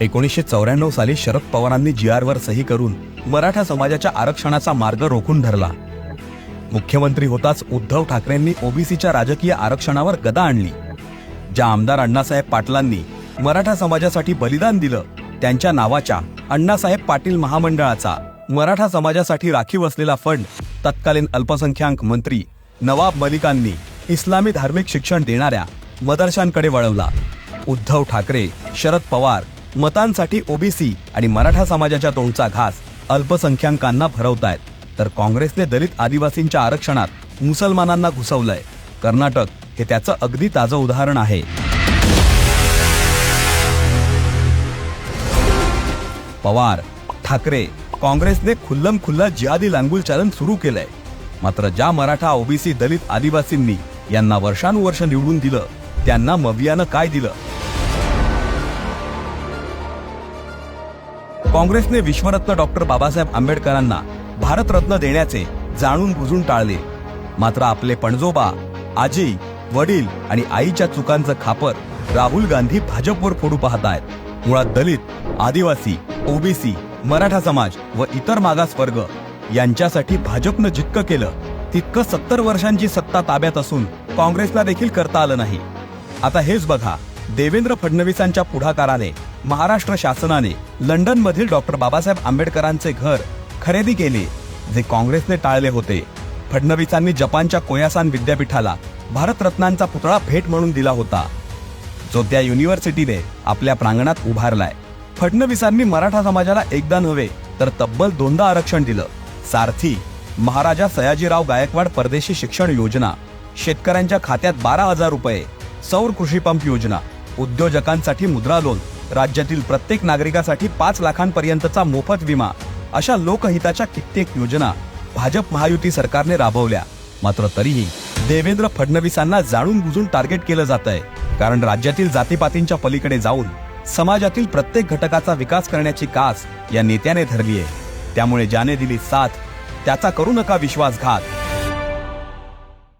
एकोणीसशे चौऱ्याण्णव साली शरद पवारांनी जी आरवर सही करून मराठा समाजाच्या आरक्षणाचा मार्ग रोखून धरला. मुख्यमंत्री होताच उद्धव ठाकरेंनी ओबीसीच्या राजकीय आरक्षणावर गदा आणली. ज्या आमदार अण्णासाहेब पाटलांनी मराठा समाजासाठी बलिदान दिलं त्यांच्या नावाच्या अण्णासाहेब पाटील महामंडळाचा मराठा समाजासाठी राखीव असलेला फंड तत्कालीन अल्पसंख्याक मंत्री नवाब मलिकांनी इस्लामी धार्मिक शिक्षण देणाऱ्या मदरशांकडे वळवला. उद्धव ठाकरे शरद पवार मतांसाठी ओबीसी आणि मराठा समाजाच्या तोंडचा घास अल्पसंख्याकांना भरवतायत. तर काँग्रेसने दलित आदिवासींच्या आरक्षणात मुसलमानांना घुसवलंय. कर्नाटक हे त्याचं अगदी ताजं उदाहरण आहे. पवार ठाकरे काँग्रेसने खुल्लम खुल्ला जिहादी लांगुल चालन सुरू केलंय. मात्र ज्या मराठा ओबीसी दलित आदिवासींनी यांना वर्षानुवर्ष निवडून दिलं त्यांना मवियानं काय दिलं? काँग्रेसने विश्वरत्न डॉक्टर बाबासाहेब आंबेडकरांना भारतरत्न देण्याचे जाणून बुजून टाळले. मात्र आपले पणजोबा आजी वडील आणि आईच्या चुकांचं खापर राहुल गांधी भाजपवर फोडू पाहत आहेत. मुळात दलित आदिवासी ओबीसी मराठा समाज व इतर मागास वर्ग यांच्यासाठी भाजपनं जितकं केलं तितकं सत्तर वर्षांची सत्ता ताब्यात असून काँग्रेसला देखील करता आलं नाही. आता हेच बघा देवेंद्र फडणवीसांच्या पुढाकाराने महाराष्ट्र शासनाने लंडन मधील डॉक्टर बाबासाहेब आंबेडकरांचे घर खरेदी केले जे काँग्रेसने टाळले होते. फडणवीसांनी जपानच्या कोयासान विद्यापीठाला भारतरत्नांचा पुतळा भेट म्हणून दिला होता. जो त्या युनिव्हर्सिटीने आपल्या प्रांगणात उभारलाय. फडणवीसांनी मराठा समाजाला एकदा नव्हे तर तब्बल दोनदा आरक्षण दिलं. सारथी महाराजा सयाजीराव गायकवाड परदेशी शिक्षण योजना शेतकऱ्यांच्या खात्यात बारा हजार रुपये सौर कृषी पंप योजना उद्योजकांसाठी मुद्रा लोन राज्यातील प्रत्येक नागरिकासाठी पाच लाखांपर्यंतचा मोफत विमा अशा लोकहिताच्या कित्येक योजना भाजप महायुती सरकारने राबवल्या. मात्र तरीही देवेंद्र फडणवीसांना जाणून बुजून टार्गेट केलं जात आहे कारण राज्यातील जातीपातींच्या पलीकडे जाऊन समाजातील प्रत्येक घटकाचा विकास करण्याची कास या नेत्याने धरली आहे त्यामुळे ज्याने दिली साथ त्याचा करू नका विश्वासघात.